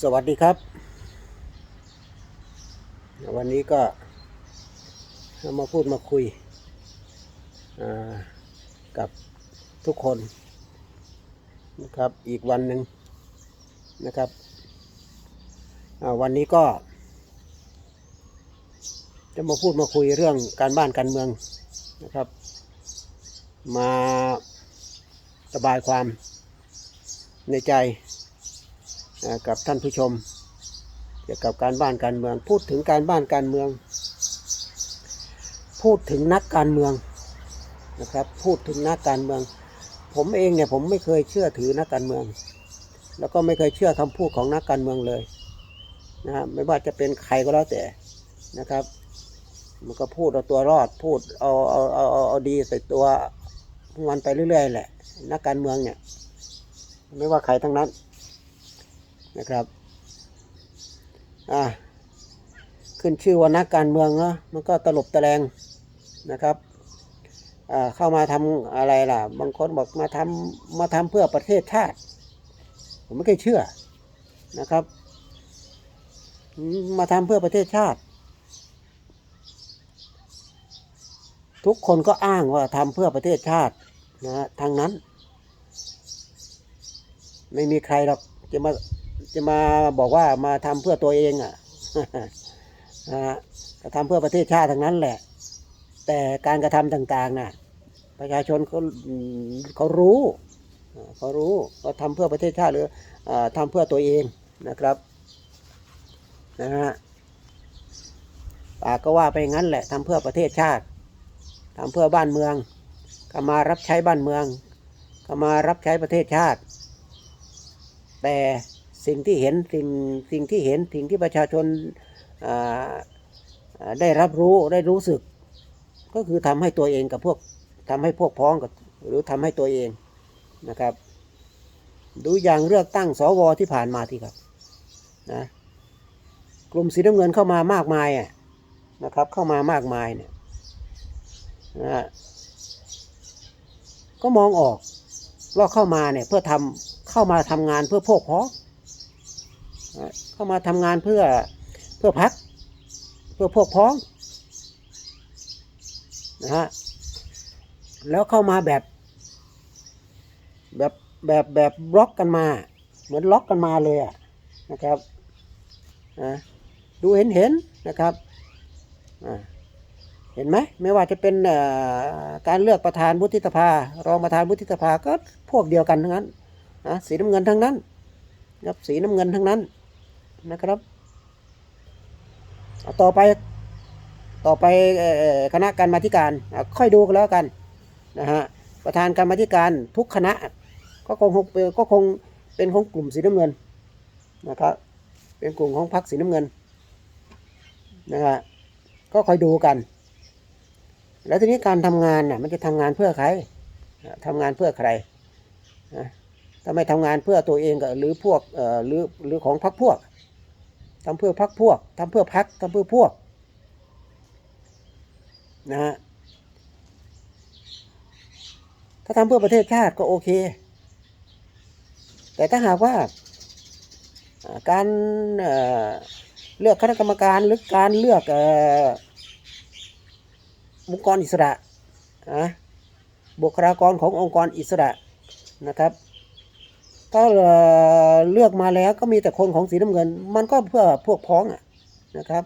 สวัสดีครับ วันนี้ก็มาพูดมาคุยกับทุกคนนะครับอีกวันหนึ่งนะครับวันนี้ก็ จะมาพูดมาคุยเรื่องการบ้านการเมืองนะครับ มาระบายความในใจ กับท่านผู้ชม เกี่ยวกับการบ้านการเมือง พูดถึงการบ้านการเมือง พูดถึงนักการเมืองนะครับ พูดถึงนักการเมือง ผมเองเนี่ยผมไม่เคยเชื่อถือนักการเมือง แล้วก็ไม่เคยเชื่อคำพูดของนักการเมืองเลยนะฮะไม่ว่าจะเป็นใครก็แล้วแต่นะครับ มันก็พูดเอาตัวรอดพูดเอาเอาเอาเอาเอาดีใส่ตัวมันไปเรื่อยๆแหละ นักการเมืองเนี่ย ไม่ว่าใครทั้งนั้น นะครับอ่าขึ้นชื่อว่านักการเมืองเนาะมันก็ตลบตะแลงนะครับอ่าเข้ามาทำอะไรล่ะ บางคนบอกมาทำมาทำเพื่อประเทศชาติ ผมไม่เคยเชื่อนะครับมมาทำเพื่อประเทศชาติ ทุกคนก็อ้างว่าทำเพื่อประเทศชาตินะฮะทางนั้น ไม่มีใครหรอกจะมา จะมาบอกว่ามาทำเพื่อตัวเองอะนะฮะทำเพื่อประเทศชาติทั้งนั้นแหละ แต่การกระทำต่างๆน่ะ ประชาชนเขาเขารู้เขารู้ว่าทำเพื่อประเทศชาติหรืออาทำเพื่อตัวเองนะครับนะฮะปากก็ว่าไปงั้นแหละทำเพื่อประเทศชาติทำเพื่อบ้านเมืองก็มารับใช้บ้านเมืองก็มารับใช้ประเทศชาติ แต่ สิ่งที่เห็นสิ่งสิ่งที่เห็นสิ่งที่ประชาชนาได้รับรู้ได้รู้สึก ก็คือทำให้ตัวเองกับพวกทำให้พวกพ้องกับหรือทำให้ตัวเองนะครับ ดูอย่างเลือกตั้งสวที่ผ่านมาที่ครับนะกลุ่มสีน้ำเงินเข้ามามากมายอะนะครับ เข้ามามากมายเนี่ยนะก็มองออกว่าเข้ามาเนี่ยเพื่อทำเข้ามาทำงานเพื่อพวกพ้อง เข้ามาทำงานเพื่อเพื่อพัก เพื่อพวกพ้องนะฮะแล้วเข้ามาแบบ แบบแบบแบบบล็อกกันมา เหมือนล็อกกันมาเลยอะนะครับนะดูเห็นเห็นนะครับเห็นไหมไม่ว่าจะเป็นการเลือกประธานวุฒิสภา รองประธานวุฒิสภาก็พวกเดียวกันทั้งนั้นนะสีน้ำเงินทั้งนั้นครับสีน้ำเงินทั้งนั้น นะครับต่อไปต่อไปคณะกรรมาธิการอะค่อยดูกันแล้วกันนะฮะประธานกรรมธิการทุกคณะ ก็คงก็คงเป็นของกลุ่มสีน้ำเงินนะครับเป็นกลุ่มของพรรคสีน้ำเงินนะฮะก็คอยดูกัน แล้วทีนี้การทำงานน่ะมันจะทำงานเพื่อใครอะทำงานเพื่อใครนะถ้าไม่ทำงานเพื่อตัวเองก็หรือพวกหรือหรือของพรรคพวก ทำเพื่อพรรคพวกทำเพื่อพรรคทำเพื่อพวกนะฮะถ้าทำเพื่อประเทศชาติก็โอเค แต่ถ้าหากว่าการเลือกคณะกรรมการหรือการเลือกอ่อองค์กรอิสระนะบุคลากรขององค์กรอิสระนะครับ ถ้าเลือกมาแล้วก็มีแต่คนของสีน้ำเงิน มันก็เพื่อพวกพ้องอะนะครับ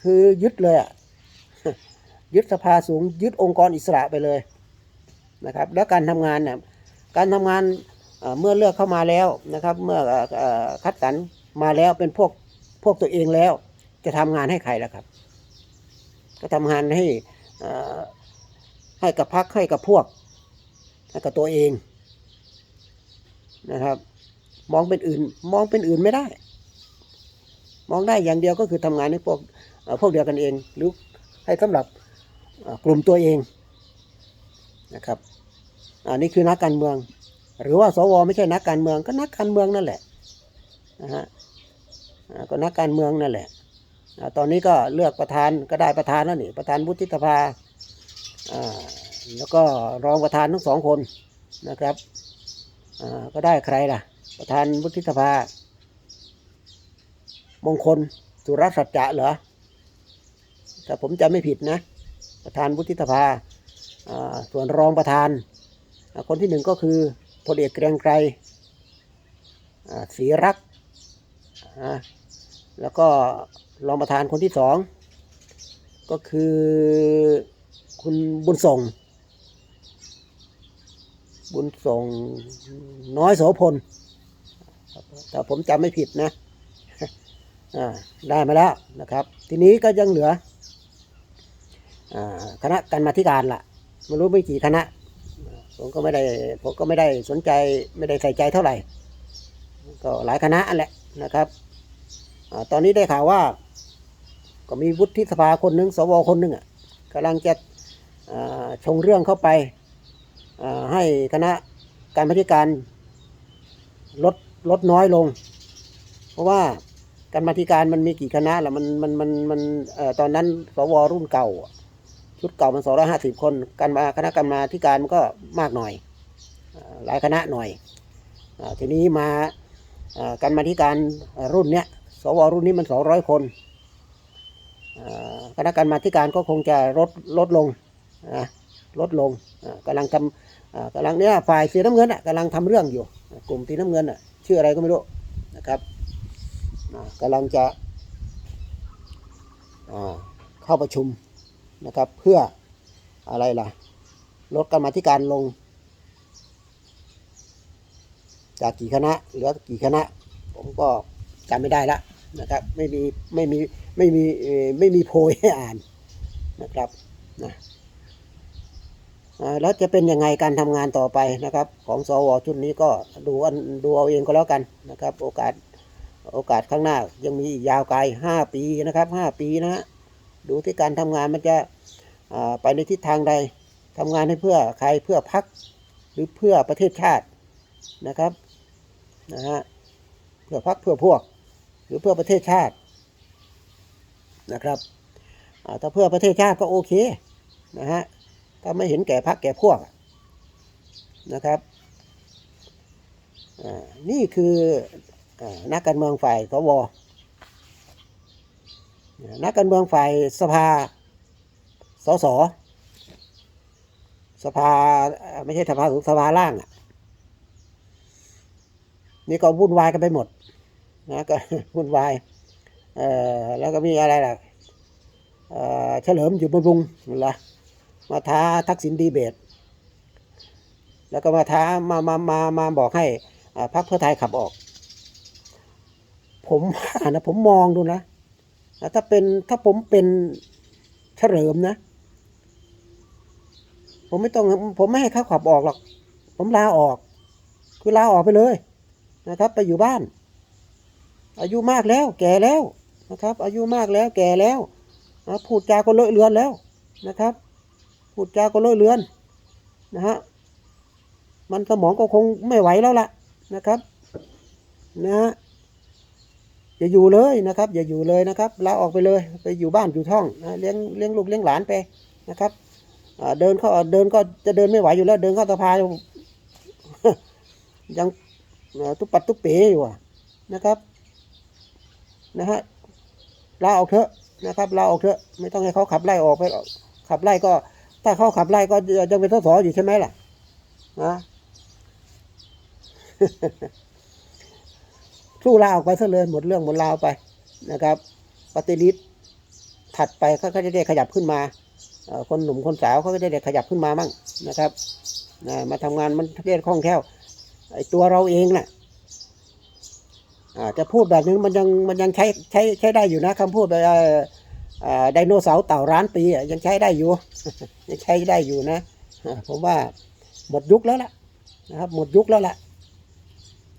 คือยึดเลยอะยึดสภาสูงยึดองค์กรอิสระไปเลยนะครับ แล้วการทำงานเนี่ยการทำงานเมื่อเลือกเข้ามาแล้วนะครับ เมื่อคัดสรรมาแล้วเป็นพวกพวกตัวเองแล้ว จะทำงานให้ใครล่ะครับ ก็ทำงานให้ให้กับพรรคให้กับพวกให้กับตัวเอง นะครับ มองเป็นอื่นมองเป็นอื่นไม่ได้ มองได้อย่างเดียวก็คือทำงานให้พวกพวกเดียวกันเอง หรือให้สำหรับกลุ่มตัวเองนะครับอันนี้คือนักการเมือง หรือว่าสวไม่ใช่นักการเมืองก็นักการเมืองนั่นแหละนะฮะก็นักการเมืองนั่นแหละตอนนี้ก็เลือกประธานก็ได้ประธานแล้วนี่ประธานวุฒิสภาแล้วก็รองประธานทั้งสองคนนะครับ ก็ได้ใครล่ะ ประธานวุฒิสภา มงคลสุรสัจจะเหรอถ้าผมจำไม่ผิดนะ ประธานวุฒิสภาส่วนรองประธาน คนที่หนึ่งก็คือพลเอกเกรียงไกรศรีรัก แล้วก็รองประธานคนที่สอง ก็คือคุณบุญส่ง บุญส่งน้อยโสพลถ้าผมจำไม่ผิดนะได้มาแล้วนะครับ ทีนี้ก็ยังเหลืออคณะกรรมาธิการละไม่รู้ไม่กี่คณะ ผมก็ไม่ได้ผมก็ไม่ได้สนใจไม่ได้ใส่ใจเท่าไหร่ ก็หลายคณะอันแหละนะครับอตอนนี้ได้ข่าวว่า ก็มีวุฒิสภาคนหนึ่งสวคนหนึ่งอะกำลังจะชงเรื่องเข้าไป ให้คณะการบริการลดลดน้อยลง เพราะว่าการมาธิการมันมีกี่คณะละมันมันมันมันตอนนั้นสวรุ่นเก่า ชุดเก่ามันสองร้อยห้าสิบคน การมาคณะกรรมาธิการมันก็มากหน่อย หลายคณะหน่อยทีนี้มาการมาธิการรุ่นเนี้ยสวรุ่นนี้มันสองร้อยคนคณะกรรมาธิการก็คงจะลดลดลงลดลงอ่ากำลังทำ อ่าลังเนี้ยฝ่ายสีน้ำเงินอะกำลังทำเรื่องอยู่ กลุ่มสีน้ำเงินอะชื่ออะไรก็ไม่รู้นะครับอ่าลังจะเข้าประชุมนะครับ เพื่ออะไรล่ะลดกรรมาธิการลง จากกี่คณะเหลือกี่คณะ ผมก็จำไม่ได้ละนะครับ ไม่มีไม่มีไม่มีไม่มีโพยให้อ่านนะครับนะ แล้วจะเป็นยังไงการทำงานต่อไปนะครับ ของสวชุดนี้ก็ดูอันดูเอาเองก็แล้วกันนะครับ โอกาสโอกาสข้างหน้ายังมีอีกยาวไกลห้าปีนะครับห้าปีนะฮะดูที่การทำงานมันจะไปในทิศทางใดทำงานให้เพื่อใครเพื่อพักหรือเพื่อประเทศชาตินะครับนะฮะเพื่อพักเพื่อพวก หรือเพื่อประเทศชาตินะครับถ้าเพื่อประเทศชาติก็โอเคนะฮะ ถ้าไม่เห็นแก่พักแก่พวกนะครับนี่คืออนักการเมืองฝ่ายสวนักการเมืองฝ่ายสภาสสสภาไม่ใช่สภาสูงสภาล่างอะนี่ก็วุ่นวายกันไปหมดนะก็วุ่นวายแล้วก็มีอะไรล่ะเฉลิมอยู่บำรุงนั่นละ มาท้าทักษิณดีเบต แล้วก็มาท้ามามามามาบอกให้พรรคเพื่อไทยขับออก ผมว่านะผมมองดูนะถ้าเป็นถ้าผมเป็นเฉลิมนะ ผมไม่ต้องผมไม่ให้เขาขับออกหรอก ผมลาออก คือลาออกไปเลยนะครับ ไปอยู่บ้าน อายุมากแล้ว แก่แล้วนะครับ อายุมากแล้วแก่แล้วพูดจาก็เลอะเลือนแล้วนะครับ พูดจาก็เลอะเลือนนะฮะมันสมองก็คงไม่ไหวแล้วล่ะนะครับนะฮะอย่าอยู่เลยนะครับ อย่าอยู่เลยนะครับลาออกไปเลยไปอยู่บ้านอยู่ท่องนะเลี้ยงเลี้ยงลูกเลี้ยงหลานไปนะครับเดินเข้าเดินก็จะเดินไม่ไหวอยู่แล้ว เดินเข้าสภายังตุปัดตุเป๋อยู่อะนะครับนะฮะลาออกเถอะนะครับลาออกเถอะไม่ต้องให้เขาขับไล่ออกไปขับไล่ก็ ถ้าเขาขับไล่ก็ยังเป็นสสอยู่ใช่ไหมล่ะนะสู้ลาออกไปซะเลยหมดเรื่องหมดราวไปนะครับปฏิริษถัดไปเขาก็จะได้ขยับขึ้นมาคนหนุ่มคนสาวเขาก็จะได้ขยับขึ้นมามั่งนะครับมาทำงานมันเรียกคล่องแคล่วไอ้ตัวเราเองน่ะอ่าจะพูดแบบนึงมันยังมันยังใช้ใช้ใช้ได้อยู่นะคำพูดแบบ ไดโนเสาร์เต่าร้านปียังใช้ได้อยู่ยังใช้ได้อยู่นะผมว่าหมดยุคแล้วล่ะนะครับ หมดยุคแล้วล่ะ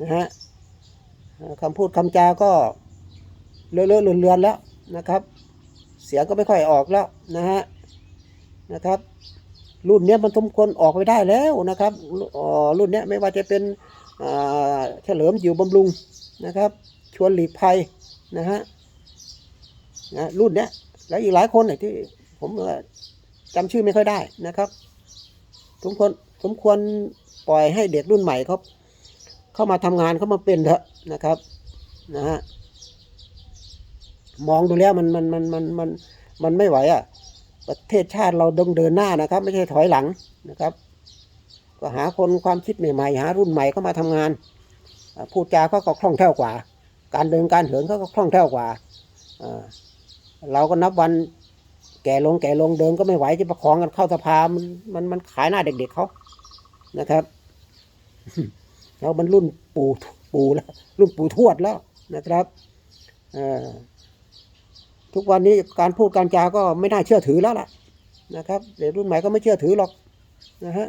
นะฮะคำพูดคำจาก็เลอะเลอะเลือนแล้วนะครับ เสียงก็ไม่ค่อยออกแล้วนะฮะนะครับ รุ่นเนี้ยมันสมควรออกไปได้แล้วนะครับรุ่นเนี้ยไม่ว่าจะเป็นเฉลิมอยู่บำรุงนะครับ ชวนหลีกภัยนะฮะนะรุ่นเนี้ย แล้วอีกหลายคนเนี่ยที่ผมเอ่อจำชื่อไม่ค่อยได้นะครับสมควรสมควรปล่อยให้เด็กรุ่นใหม่เขาเข้ามาทำงานเข้ามาเป็นเถอะนะครับนะฮะมองดูแล้วมันมันมันมันมันมันไม่ไหวอะประเทศชาติเราต้องเดินหน้านะครับ ไม่ใช่ถอยหลังนะครับ ก็หาคนความคิดใหม่ๆหารุ่นใหม่เข้ามาทำงานพูดจาเขาก็คล่องแคล่วกว่า การเดินการเหินเขาก็คล่องแคล่วกว่าอ่า เราก็นับวันแก่ลงแก่ลงเดินก็ไม่ไหวจะประคองกันเข้าสภามันมันมันขายหน้าเด็กๆเขานะครับเรามันรุ่นปู่ปู่แล้วรุ่นปู่ทวดแล้วนะครับทุกวันนี้การพูดการจาก็ไม่น่าเชื่อถือแล้วล่ะนะครับเด็กรุ่นใหม่ก็ไม่เชื่อถือหรอกนะฮะ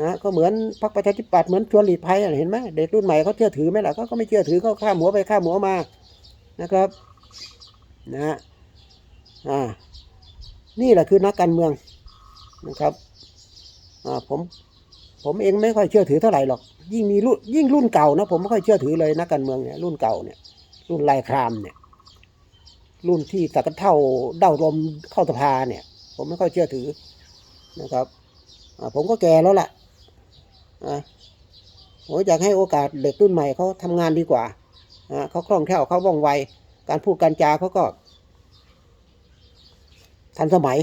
นะก็เหมือนพรรคประชาธิปัตย์เหมือนชวนหลีกภัยเห็นไหมเด็กรุ่นใหม่เขาเชื่อถือไหมล่ะเขาก็ไม่เชื่อถือเขาข้ามหัวไปข้ามหัวมานะครับ นะอ่านี่แหละคือนักการเมืองนะครับอ่าผมผมเองไม่ค่อยเชื่อถือเท่าไหร่หรอก ยิ่งมีรุ่นยิ่งรุ่นเก่านะผมไม่ค่อยเชื่อถือเลยนักการเมืองเนี่ยรุ่นเก่าเนี่ย รุ่นลายครามเนี่ย รุ่นที่ตะกันเท่าเด้าลมเข้าสภาเนี่ย ผมไม่ค่อยเชื่อถือนะครับผมก็แก่แล้วล่ะอ่าผมอยากให้โอกาสเด็กรุ่นใหม่เขาทำงานดีกว่าเขาคล่องแคล่วเขาว่องไว การพูดการจาเขาก็ทันสมัย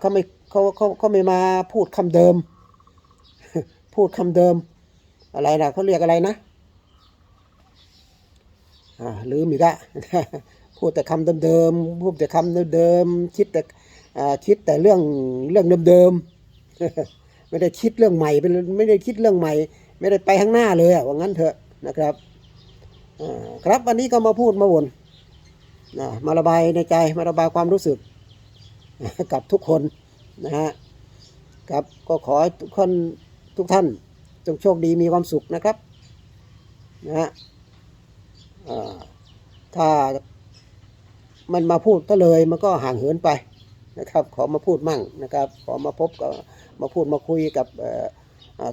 เขาไม่เขาเขาเขาไม่มาพูดคำเดิม พูดคำเดิม อะไรนะเขาเรียกอะไรนะอ่าลืมอีกอะพูดแต่คำเดิมๆพูดแต่คำเดิมๆคิดแต่คิดแต่เรื่องเรื่องเดิมๆไม่ได้คิดเรื่องใหม่เป็นไม่ได้คิดเรื่องใหม่ ไม่ได้ไปข้างหน้าเลยอะว่างั้นเถอะนะครับ ครับวันนี้ก็มาพูดมาบ่นนะมาระบายในใจมาระบายความรู้สึก กับทุกคนนะฮะครับก็ขอให้ทุกคนทุกท่านจงโชคดีมีความสุขนะครับนะฮะถ้ามันมาพูดก็เลยมันก็ห่างเหินไปนะครับ ขอมาพูดมั่งนะครับ ขอมาพบกับมาพูดมาคุยกับ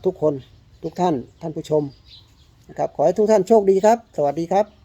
ทุกคนทุกท่านท่านผู้ชม นะครับขอให้ทุกท่านโชคดีครับ สวัสดีครับ